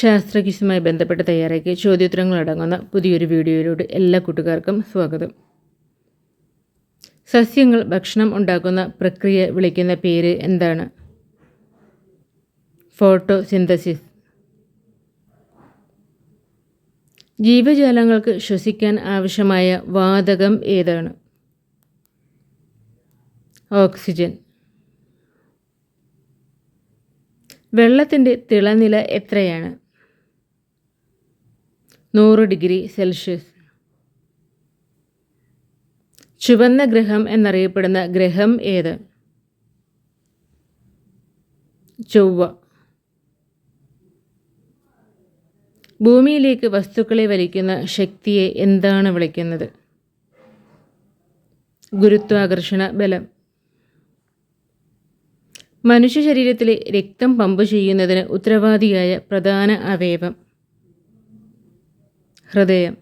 ശാസ്ത്രക്വിസുമായി ബന്ധപ്പെട്ട് തയ്യാറാക്കിയ ചോദ്യോത്തരങ്ങൾ അടങ്ങുന്ന പുതിയൊരു വീഡിയോയിലൂടെ എല്ലാ കൂട്ടുകാർക്കും സ്വാഗതം. സസ്യങ്ങൾ ഭക്ഷണം ഉണ്ടാക്കുന്ന പ്രക്രിയ വിളിക്കുന്ന പേര് എന്താണ്? ഫോട്ടോസിന്തസിസ്. ജീവജാലങ്ങൾക്ക് ശ്വസിക്കാൻ ആവശ്യമായ വാതകം ഏതാണ്? ഓക്സിജൻ. വെള്ളത്തിന്റെ തിളനില എത്രയാണ്? നൂറ് ഡിഗ്രി സെൽഷ്യസ്. ചുവന്ന ഗ്രഹം എന്നറിയപ്പെടുന്ന ഗ്രഹം ഏത്? ചൊവ്വ. ഭൂമിയിലേക്ക് വസ്തുക്കളെ വലിക്കുന്ന ശക്തിയെ എന്താണ് വിളിക്കുന്നത്? ഗുരുത്വാകർഷണ ബലം. മനുഷ്യ ശരീരത്തിലെ രക്തം പമ്പ് ചെയ്യുന്നതിന് ഉത്തരവാദിയായ പ്രധാന അവയവം. ഹൃദയം.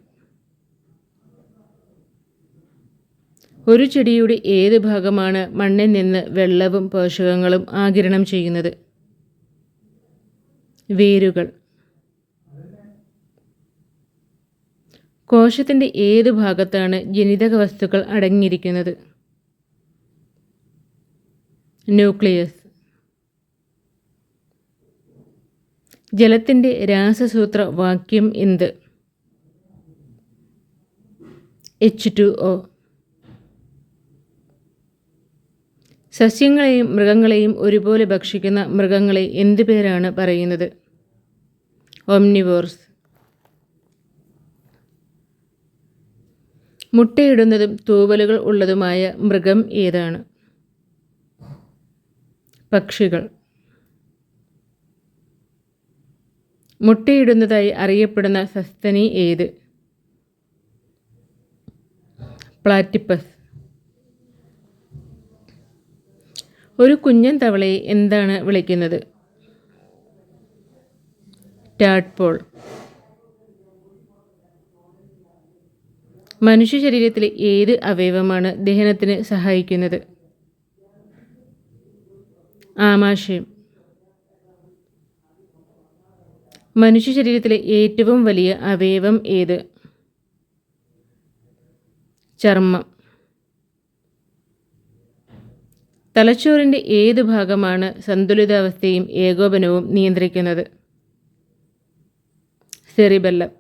ഒരു ചെടിയുടെ ഏത് ഭാഗമാണ് മണ്ണിൽ നിന്ന് വെള്ളവും പോഷകങ്ങളും ആകിരണം ചെയ്യുന്നത്? വേരുകൾ. കോശത്തിന്റെ ഏത് ഭാഗത്താണ് ജനിതക വസ്തുക്കൾ അടങ്ങിയിരിക്കുന്നത്? ന്യൂക്ലിയസ്. ജലത്തിന്റെ രാസസൂത്ര വാക്യം എന്ത്? എച്ച് ഒ സസ്യങ്ങളെയും മൃഗങ്ങളെയും ഒരുപോലെ ഭക്ഷിക്കുന്ന മൃഗങ്ങളെ എന്ത് പേരാണ് പറയുന്നത്? ഒംനിവോർസ് മുട്ടയിടുന്നതും തൂവലുകൾ ഉള്ളതുമായ മൃഗം ഏതാണ്? പക്ഷികൾ. മുട്ടയിടുന്നതായി അറിയപ്പെടുന്ന സസ്തനി ഏത്? പ്ലാറ്റിപ്പസ് ഒരു കുഞ്ഞൻ തവളയെ എന്താണ് വിളിക്കുന്നത്? ടാഡ്പോൾ. മനുഷ്യ ശരീരത്തിലെ ഏത് അവയവമാണ് ദഹനത്തിന് സഹായിക്കുന്നത്? ആമാശയം. മനുഷ്യ ശരീരത്തിലെ ഏറ്റവും വലിയ അവയവം ഏത്? ചർമ്മം. തലച്ചോറിന്റെ ഏത് ഭാഗമാണ് സന്തുലിതാവസ്ഥയും ഏകോപനവും നിയന്ത്രിക്കുന്നത്? സെറിബെല്ലം.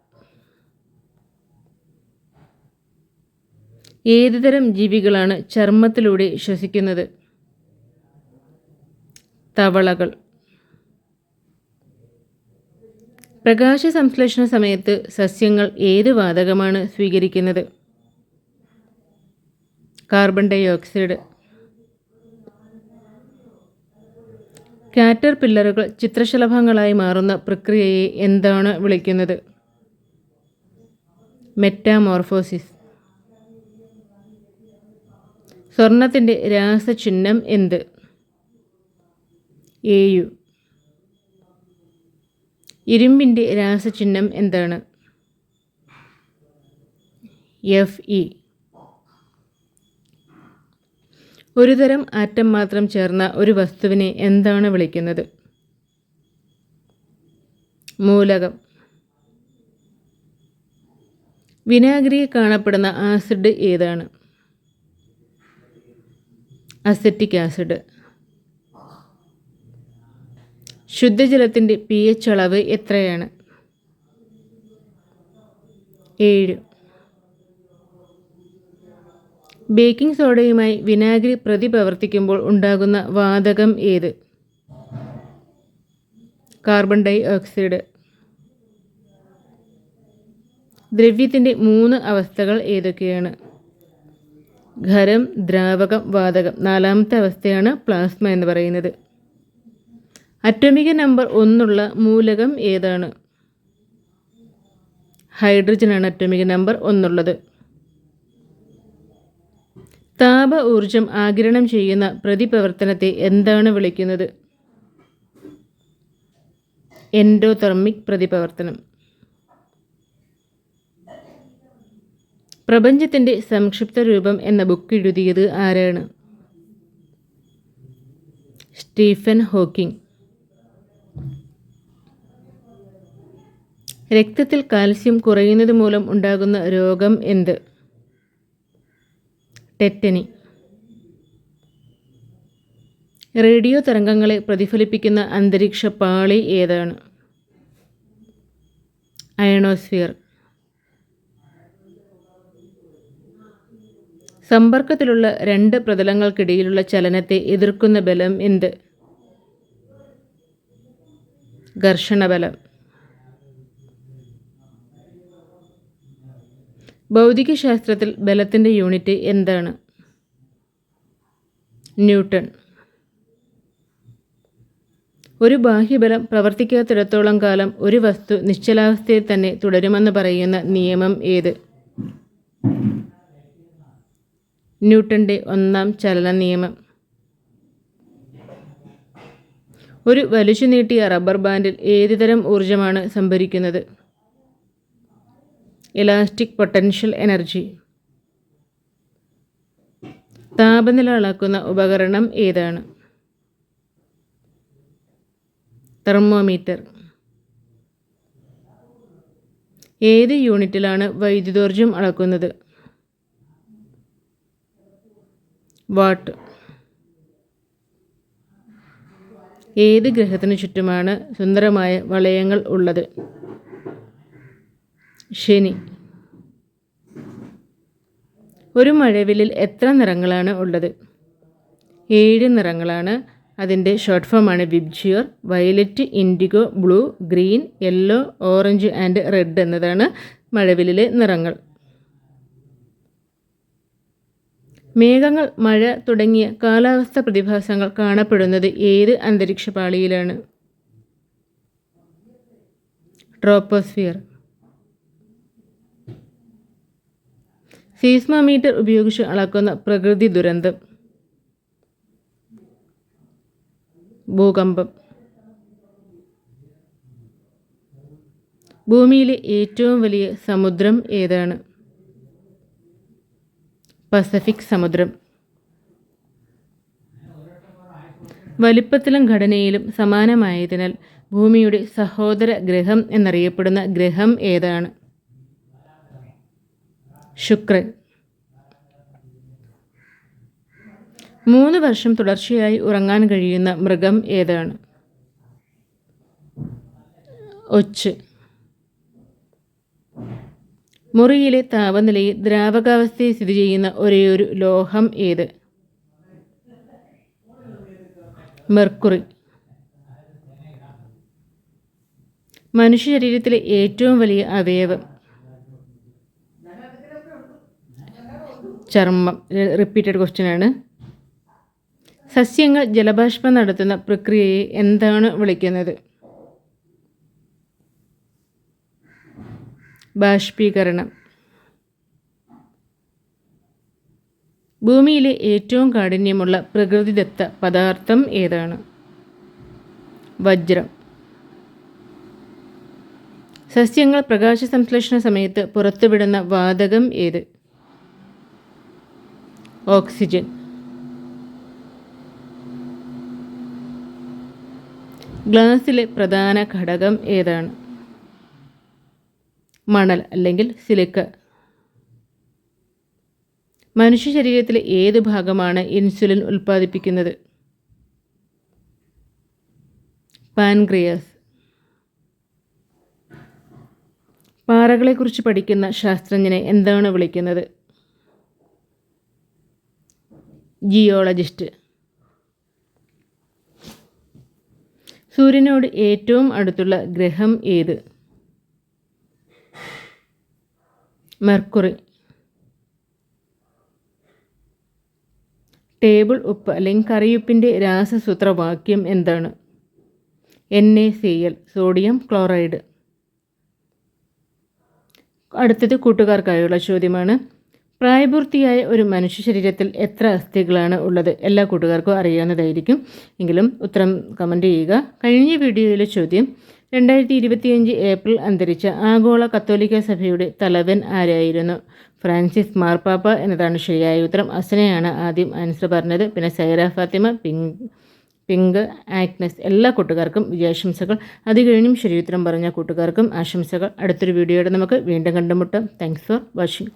ഏതുതരം ജീവികളാണ് ചർമ്മത്തിലൂടെ ശ്വസിക്കുന്നത്? തവളകൾ. പ്രകാശ സംശ്ലേഷണ സമയത്ത് സസ്യങ്ങൾ ഏത് വാതകമാണ് സ്വീകരിക്കുന്നത്? കാർബൺ ഡൈ ഓക്സൈഡ് കാറ്റർ പില്ലറുകൾ ചിത്രശലഭങ്ങളായി മാറുന്ന പ്രക്രിയയെ എന്താണ് വിളിക്കുന്നത്? മെറ്റാമോർഫോസിസ്. സ്വർണത്തിന്റെ രാസചിഹ്നം എന്ത്? A U. ഇരുമ്പിന്റെ രാസചിഹ്നം എന്താണ്? F E. ഒരുതരം ആറ്റം മാത്രം ചേർന്ന ഒരു വസ്തുവിനെ എന്താണ് വിളിക്കുന്നത്? മൂലകം. വിനാഗിരിയിൽ കാണപ്പെടുന്ന ആസിഡ് ഏതാണ്? Acetic acid. ശുദ്ധജലത്തിന്റെ പി എച്ച് അളവ് എത്രയാണ്? ഏഴ്. ബേക്കിംഗ് സോഡയുമായി വിനാഗിരി പ്രതിപ്രവർത്തിക്കുമ്പോൾ ഉണ്ടാകുന്ന വാതകം ഏത്? Carbon dioxide. ദ്രവ്യത്തിന്റെ മൂന്ന് അവസ്ഥകൾ ഏതൊക്കെയാണ്? ഖരം ദ്രാവകം വാതകം. നാലാമത്തെ അവസ്ഥയാണ് പ്ലാസ്മ എന്ന് പറയുന്നത്. അറ്റോമിക നമ്പർ ഒന്നുള്ള മൂലകം ഏതാണ്? ഹൈഡ്രജനാണ് അറ്റോമിക നമ്പർ ഒന്നുള്ളത്. താപ ഊർജം ആഗിരണം ചെയ്യുന്ന പ്രതിപ്രവർത്തനത്തെ എന്താണ് വിളിക്കുന്നത്? എൻഡോതെർമിക് പ്രതിപ്രവർത്തനം. പ്രപഞ്ചത്തിന്റെ സംക്ഷിപ്ത രൂപം എന്ന ബുക്ക് എഴുതിയത് ആരാണ്? Stephen Hawking. രക്തത്തിൽ കാൽസ്യം കുറയുന്നത് മൂലം ഉണ്ടാകുന്ന രോഗം എന്ത്? ടെറ്റനി റേഡിയോ തരംഗങ്ങളെ പ്രതിഫലിപ്പിക്കുന്ന അന്തരീക്ഷ പാളി ഏതാണ്? അയണോസ്ഫിയർ. സമ്പർക്കത്തിലുള്ള രണ്ട് പ്രതലങ്ങൾക്കിടയിലുള്ള ചലനത്തെ എതിർക്കുന്ന ബലം എന്ത്? ഘർഷണബലം ഭൗതികശാസ്ത്രത്തിൽ ബലത്തിന്റെ യൂണിറ്റ് എന്താണ്? ന്യൂട്ടൺ. ഒരു ബാഹ്യബലം പ്രവർത്തിക്കാത്തിടത്തോളം കാലം ഒരു വസ്തു നിശ്ചലാവസ്ഥയിൽ തന്നെ തുടരുമെന്ന് പറയുന്ന നിയമം ഏത്? ന്യൂട്ടന്റെ ഒന്നാം ചലന നിയമം. ഒരു വലിച്ചു നീട്ടിയ റബ്ബർ ബാൻഡിൽ ഏതുതരം ഊർജമാണ് സംഭരിക്കുന്നത്? Elastic potential energy. താപനില അളക്കുന്ന ഉപകരണം ഏതാണ്? തെർമോമീറ്റർ. ഏത് യൂണിറ്റിലാണ് വൈദ്യുതോർജം അളക്കുന്നത്? വാട്ട്. ഏത് ഗ്രഹത്തിനു ചുറ്റുമാണ് സുന്ദരമായ വളയങ്ങൾ ഉള്ളത്? ശനി. ഒരു മഴവില്ലിൽ എത്ര നിറങ്ങളാണ് ഉള്ളത്? ഏഴ് നിറങ്ങളാണ്. അതിന്റെ ഷോർട്ട് ഫോമാണ് VIBGYOR violet indigo blue green yellow orange and red എന്നതാണ് മഴവില്ലിലെ നിറങ്ങൾ. മേഘങ്ങൾ മഴ തുടങ്ങിയ കാലാവസ്ഥ പ്രതിഭാസങ്ങൾ കാണപ്പെടുന്നത് ഏത് അന്തരീക്ഷ പാളിയിലാണ്? ട്രോപ്പോസ്ഫിയർ സീസ്മോമീറ്റർ ഉപയോഗിച്ച് അളക്കുന്ന പ്രകൃതി ദുരന്തം. ഭൂകമ്പം. ഭൂമിയിലെ ഏറ്റവും വലിയ സമുദ്രം ഏതാണ്? പസഫിക് സമുദ്രം. വലിപ്പത്തിലും ഘടനയിലും സമാനമായതിനാൽ ഭൂമിയുടെ സഹോദര ഗ്രഹം എന്നറിയപ്പെടുന്ന ഗ്രഹം ഏതാണ്? ശുക്രൻ. മൂന്ന് വർഷം തുടർച്ചയായി ഉറങ്ങാൻ കഴിയുന്ന മൃഗം ഏതാണ്? ഒച്ച്. മുറിയിലെ താപനിലയിൽ ദ്രാവകാവസ്ഥയിൽ സ്ഥിതി ചെയ്യുന്ന ഒരേയൊരു ലോഹം ഏത്? മെർക്കുറി. മനുഷ്യ ശരീരത്തിലെ ഏറ്റവും വലിയ അവയവം ചർമ്മം. റിപ്പീറ്റഡ് ക്വസ്റ്റ്യൻ ആണ്. സസ്യങ്ങൾ ജലബാഷ്പം നടത്തുന്ന പ്രക്രിയയെ എന്താണ് വിളിക്കുന്നത്? ബാഷ്പീകരണം. ഭൂമിയിലെ ഏറ്റവും കാഠിന്യമുള്ള പ്രകൃതിദത്ത പദാർത്ഥം ഏതാണ്? വജ്രം. സസ്യങ്ങൾ പ്രകാശ സംശ്ലേഷണ സമയത്ത് പുറത്തുവിടുന്ന വാതകം ഏത്? ഓക്സിജൻ. ഗ്ലാസിലെ പ്രധാന ഘടകം ഏതാണ്? മണൽ അല്ലെങ്കിൽ സിലിക്ക. മനുഷ്യ ശരീരത്തിലെ ഏത് ഭാഗമാണ് ഇൻസുലിൻ ഉൽപ്പാദിപ്പിക്കുന്നത്? പാൻക്രിയാസ്. പാറകളെക്കുറിച്ച് പഠിക്കുന്ന ശാസ്ത്രജ്ഞനെ എന്താണ് വിളിക്കുന്നത്? ജിയോളജിസ്റ്റ്. സൂര്യനോട് ഏറ്റവും അടുത്തുള്ള ഗ്രഹം ഏത്? മെർക്കുറി. ടേബിൾ ഉപ്പ് അല്ലെങ്കിൽ കറിയുപ്പിന്റെ രാസസൂത്രവാക്യം എന്താണ്? N A C L sodium chloride. അടുത്തത് കൂട്ടുകാർക്കായുള്ള ചോദ്യമാണ്. പ്രായപൂർത്തിയായ ഒരു മനുഷ്യ ശരീരത്തിൽ എത്ര അസ്ഥികളാണ് ഉള്ളത്? എല്ലാ കൂട്ടുകാർക്കും അറിയാവുന്നതായിരിക്കും. എങ്കിലും ഉത്തരം കമന്റ് ചെയ്യുക. കഴിഞ്ഞ വീഡിയോയിലെ ചോദ്യം രണ്ടായിരത്തി ഇരുപത്തിയഞ്ച് ഏപ്രിൽ അന്തരിച്ച ആഗോള കത്തോലിക്ക സഭയുടെ തലവൻ ആരായിരുന്നു? ഫ്രാൻസിസ് മാർപ്പാപ്പ എന്നതാണ് ശരിയായ ഉത്തരം. അസനയാണ് ആദ്യം ആൻസർ പറഞ്ഞത്. പിന്നെ സൈറ ഫാത്തിമ പിങ്ക് ആക്നസ് എല്ലാ കൂട്ടുകാർക്കും വിജയാശംസകൾ. അത് കഴിഞ്ഞും ശരിയുത്തരം പറഞ്ഞ കൂട്ടുകാർക്കും ആശംസകൾ. അടുത്തൊരു വീഡിയോയുടെ നമുക്ക് വീണ്ടും കണ്ടുമുട്ടാം. Thanks for watching